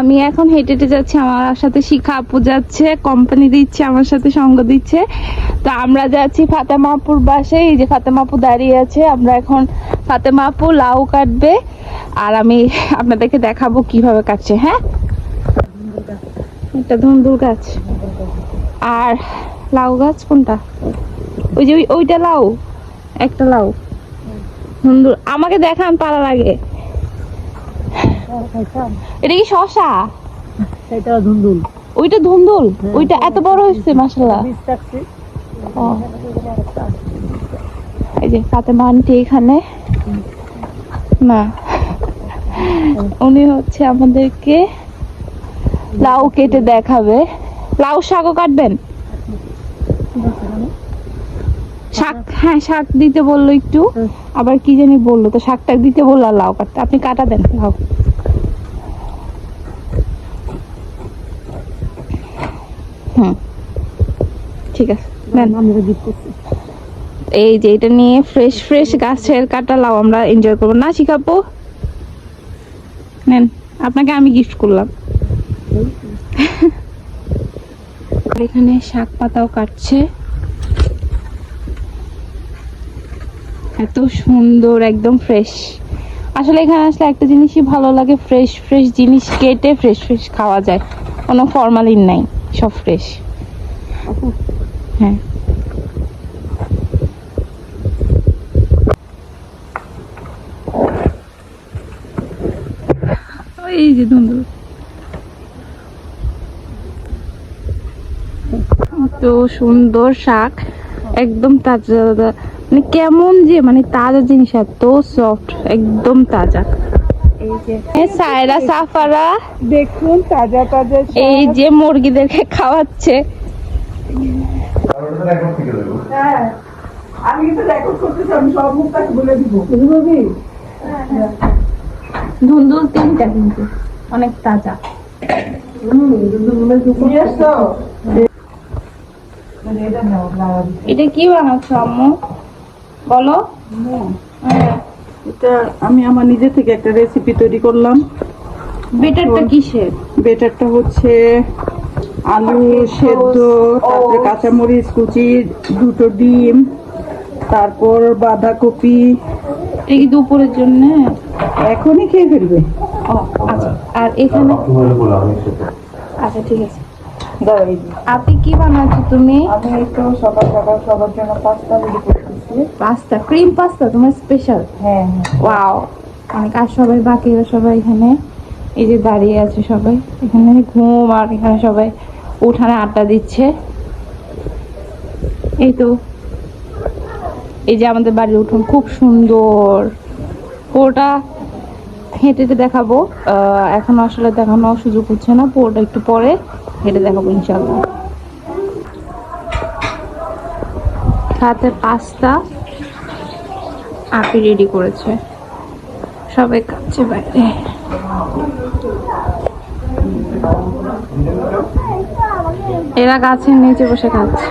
আমি এখন হেঁটে হেঁটে যাচ্ছি, আমার সাথে শিখা আপু যাচ্ছে কোম্পানি দিচ্ছে, আমার সাথে সঙ্গ দিচ্ছে। তো আমরা যাচ্ছি ফাতেমাপুর বাসে এই যে ফাতেমাপু দাঁড়িয়ে আছে, আমরা এখন ফাতেমাপু লাউ কাটবে, আর আমি আপনাদেরকে দেখাবো কীভাবে কাটছে হ্যাঁ? এটা ধুন্দুল গাছ। আর লাউ গাছ কোনটা? ওই যে ওই- ওইটা লাউ, একটা লাউ। ধুন্দুল, আমাকে দেখান পারার আগে। এটা কি শশা? সেটা ধুন্দুল। ওইটা ধুন্দুল? ওইটা এত বড় হয়েছে ও। এই যে ফাতেমা আন্টি এখানে। না উনি হচ্ছে আমাদেরকে লাউ কেটে দেখাবে। লাউ শাকও কাটবেন? শাক হ্যাঁ শাক দিতে বলল একটু। আবার কি জানি বলল তো শাকটা দিতে বলল লাউ কাটতে। আপনি কাটা দেন লাউ? হুম। ঠিক আছে গিফট করছি এই যে এটা নিয়ে ফ্রেশ ফ্রেশ গাছের কাটা লাউ আমরা এনজয় করব। না শিখাবো? নেন, আপনাকে আমি গিফট করলাম। এখানে শাক পাতাও কাটছে। এত সুন্দর, একদম ফ্রেশ আসলে এখানে আসলে একটা জিনিসই ভালো লাগে ফ্রেশ ফ্রেশ জিনিস কেটে ফ্রেশ ফ্রেশ খাওয়া যায়। কোনো ফরমালিন নাই। সব ফ্রেশ হ্যাঁ। এই যে ধুন্দুল তো সুন্দর শাক একদম তাজা মানে কেমন যে মানে তাজা জিনিস এত সফট একদম তাজা। এই যে সায়রা সাফারা। দেখুন তাজা তাজা এই যে মুরগিদেরকে খাওয়াচ্ছে। হ্যাঁ আমি কিন্তু রেকর্ড করতেছি আমি সব মুখ তাকে বলে দিব। বুঝলি? ধুন্দুল তিনটা কিন্তু অনেক তাজা। এটা কি বানাচ্ছো আম্মু? বলো। হ্যাঁ এটা আমি আমার নিজে থেকে একটা রেসিপি তৈরি করলাম। বেটারটা কিসের? বেটারটা হচ্ছে আলু সেদ্ধ তারপরে কাঁচামরিচ কুচি দুটো ডিম তারপর বাঁধাকপি। এটা কি দুপুরের জন্য? এখনই খেয়ে ফেলবে। ও আচ্ছা। আর এখানে? আচ্ছা ঠিক আছে। আপনি কি বানাচ্ছো তুমি? আমি তো সকাল সকাল সবার জন্য পাস্তা রেডি করতেছি। পাস্তা ক্রিম পাস্তা তোমার স্পেশাল হ্যাঁ ওয়াও অনেক আর সবাই বাকিরা সবাই এখানে। এই যে দাঁড়িয়ে আছে সবাই। এখানে ঘুম আর এখানে সবাই উঠানে আড্ডা দিচ্ছে। এই তো। এই যে আমাদের বাড়ির উঠোন খুব সুন্দর। পুরোটা হেঁটে হেঁটে দেখাবো। আহ, এখন আসলে দেখানো সুযোগ হচ্ছে না পুরোটা একটু পরে। হেঁটে দেখাবো ইনশাল্লাহ সাথে পাস্তা আপি রেডি করেছে। সবাই খাচ্ছে বাইরে। এরা গাছের নিচে বসে খাচ্ছে।